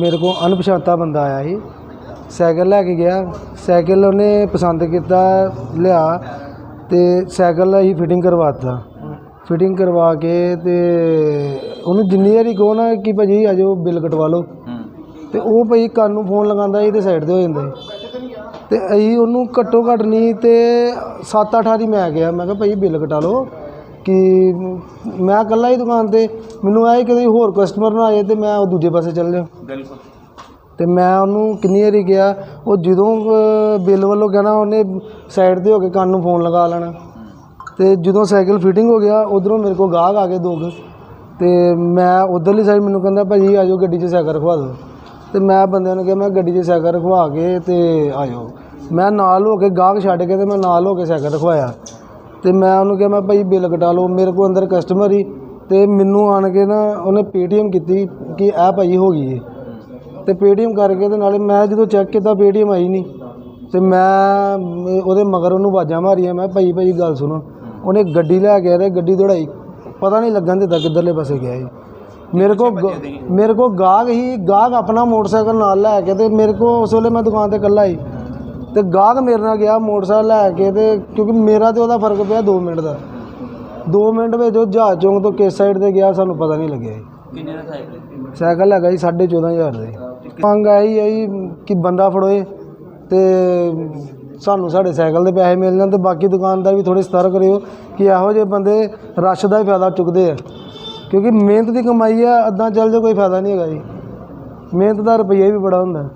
ਮੇਰੇ ਕੋਲ ਅਣਪਛਾਤਾ ਬੰਦਾ ਆਇਆ ਸੀ। ਸਾਈਕਲ ਲੈ ਕੇ ਗਿਆ। ਸਾਈਕਲ ਉਹਨੇ ਪਸੰਦ ਕੀਤਾ ਲਿਆ ਤੇ ਸਾਈਕਲ ਅਸੀਂ ਫਿਟਿੰਗ ਕਰਵਾਤਾ ਫਿਟਿੰਗ ਕਰਵਾ ਕੇ ਤੇ ਉਹਨੂੰ ਜਿੰਨੀ ਵਾਰੀ ਕਹੋ ਨਾ ਕਿ ਭਾਜੀ ਆ ਜਾਓ ਬਿੱਲ ਕਟਵਾ ਲਓ। ਤੇ ਉਹ ਭਾਈ ਕੰਨ ਨੂੰ ਫੋਨ ਲਗਾਉਂਦਾ ਸੀ ਤੇ ਸਾਈਡ ਤੇ ਹੋ ਜਾਂਦਾ ਸੀ। ਤੇ ਅਸੀਂ ਉਹਨੂੰ ਘੱਟੋ ਘੱਟ ਨਹੀਂ ਤੇ 7-8 ਵਾਰੀ ਮੈਂ ਗਿਆ। ਮੈਂ ਕਿਹਾ ਭਾਈ ਬਿੱਲ ਕਟਾ ਲਓ। ਕਿ ਮੈਂ ਇਕੱਲਾ ਹੀ ਦੁਕਾਨ ਤੇ ਮੈਨੂੰ ਆਏ ਕਦੇ ਹੋਰ ਕਸਟਮਰ ਨਾ ਆਏ ਤੇ ਮੈਂ ਉਹ ਦੂਜੇ ਪਾਸੇ ਚੱਲ ਜਾ। ਬਿਲਕੁਲ। ਤੇ ਮੈਂ ਉਹਨੂੰ ਕਿੰਨੀ ਵਾਰੀ ਗਿਆ ਉਹ ਜਦੋਂ ਬਿੱਲ ਵੱਲੋਂ ਕਹਿਣਾ ਉਹਨੇ ਸਾਈਡ ਤੇ ਹੋ ਕੇ ਕੰਨ ਨੂੰ ਫੋਨ ਲਗਾ ਲੈਣਾ। ਤੇ ਜਦੋਂ ਸਾਈਕਲ ਫਿਟਿੰਗ ਹੋ ਗਿਆ ਉਧਰੋਂ ਮੇਰੇ ਕੋਲ ਗਾਹਕ ਆ ਗਏ ਦੋ ਕੁ। ਤੇ ਮੈਂ ਉਧਰਲੀ ਸਾਈਡ ਮੈਨੂੰ ਕਹਿੰਦਾ ਭਾਜੀ ਆ ਜਾਓ ਗੱਡੀ 'ਚ ਸਾਈਕਲ ਰਖਵਾ ਦਿਓ। ਤੇ ਮੈਂ ਬੰਦਿਆਂ ਨੂੰ ਕਿਹਾ ਮੈਂ ਗੱਡੀ 'ਚ ਸਾਈਕਲ ਰਖਵਾ ਕੇ ਤੇ ਆ ਜਾਓ। ਮੈਂ ਨਾਲ ਹੋ ਕੇ ਗਾਹਕ ਛੱਡ ਕੇ ਤੇ ਮੈਂ ਨਾਲ ਹੋ ਕੇ ਸਾਈਕਲ ਰਖਵਾਇਆ। ਤੇ ਮੈਂ ਉਹਨੂੰ ਕਿਹਾ, ਮੈਂ ਭਾਈ ਬਿੱਲ ਕਟਾ ਲਓ, ਮੇਰੇ ਕੋਲ ਅੰਦਰ ਕਸਟਮਰ ਹੀ ਤੇ ਮੈਨੂੰ ਆਣ ਕੇ ਨਾ ਉਹਨੇ ਪੇਟੀਐਮ ਕੀਤੀ ਕਿ ਇਹ ਭਾਈ ਹੋ ਗਈ ਏ ਤੇ ਪੇਟੀਐਮ ਕਰਕੇ ਤੇ ਨਾਲੇ ਮੈਂ ਜਦੋਂ ਚੈੱਕ ਕੀਤਾ, ਪੇਟੀਐਮ ਆਈ ਨਹੀਂ। ਤੇ ਮੈਂ, ਉਹਦੇ ਮਗਰ ਉਹਨੂੰ ਆਵਾਜ਼ਾਂ ਮਾਰੀਆਂ, ਮੈਂ ਭਾਈ ਭਾਈ ਗੱਲ ਸੁਣੋ। ਉਹਨੇ ਗੱਡੀ ਲੈ ਕੇ ਆਇਆ ਤੇ ਗੱਡੀ ਦੌੜਾਈ। ਪਤਾ ਨਹੀਂ ਲੱਗਣ ਦਿੱਤਾ ਕਿੱਧਰਲੇ ਪਾਸੇ ਗਿਆ ਜੀ ਮੇਰੇ ਕੋ ਮੇਰੇ ਕੋ ਗਾਹਕ ਹੀ, ਗਾਹਕ ਆਪਣਾ ਮੋਟਰਸਾਈਕਲ ਨਾਲ ਲੈ ਕੇ ਤੇ ਮੇਰੇ ਕੋ ਉਸ ਵੇਲੇ ਮੈਂ ਦੁਕਾਨ ਤੇ ਇਕੱਲਾ ਹੀ ਤੇ ਗਾਹਕ ਮੇਰੇ ਨਾਲ ਗਿਆ ਮੋਟਰਸਾਈਕਲ ਲੈ ਕੇ ਤੇ ਕਿਉਂਕਿ ਮੇਰਾ ਤੇ ਉਹਦਾ ਫ਼ਰਕ ਪਿਆ 2 ਮਿੰਟ ਦਾ। 2 ਮਿੰਟ ਵਿੱਚ ਉਹ ਜਹਾਜ਼ ਚੌਂਕ ਤੋਂ ਕਿਸ ਸਾਈਡ ਤੇ ਗਿਆ ਸਾਨੂੰ ਪਤਾ ਨਹੀਂ ਲੱਗਿਆ ਜੀ। ਕਿੰਨੇ ਦਾ ਸਾਈਕਲ ਸਾਈਕਲ ਹੈਗਾ ਜੀ 14500 ਦੇ ਮੰਗ ਆਈ ਜੀ ਕਿ ਬੰਦਾ ਫੜੋਏ ਤੇ ਸਾਨੂੰ ਸਾਡੇ ਸਾਈਕਲ ਦੇ ਪੈਸੇ ਮਿਲ ਜਾਣ ਤੇ ਬਾਕੀ ਦੁਕਾਨਦਾਰ ਵੀ ਥੋੜੇ ਸਤਰਕ ਕਰਿਓ ਕਿ ਇਹੋ ਜਿਹੇ ਬੰਦੇ ਰਸ਼ ਦਾ ਹੀ ਫਾਇਦਾ ਚੁੱਕਦੇ ਆ। ਕਿਉਂਕਿ ਮਿਹਨਤ ਦੀ ਕਮਾਈ ਆ ਅੱਧਾ ਚੱਲ ਜਾ ਕੋਈ ਫਾਇਦਾ ਨਹੀਂ ਹੈਗਾ ਜੀ। ਮਿਹਨਤ ਦਾ ਰੁਪਈਆ ਵੀ ਬੜਾ ਹੁੰਦਾ।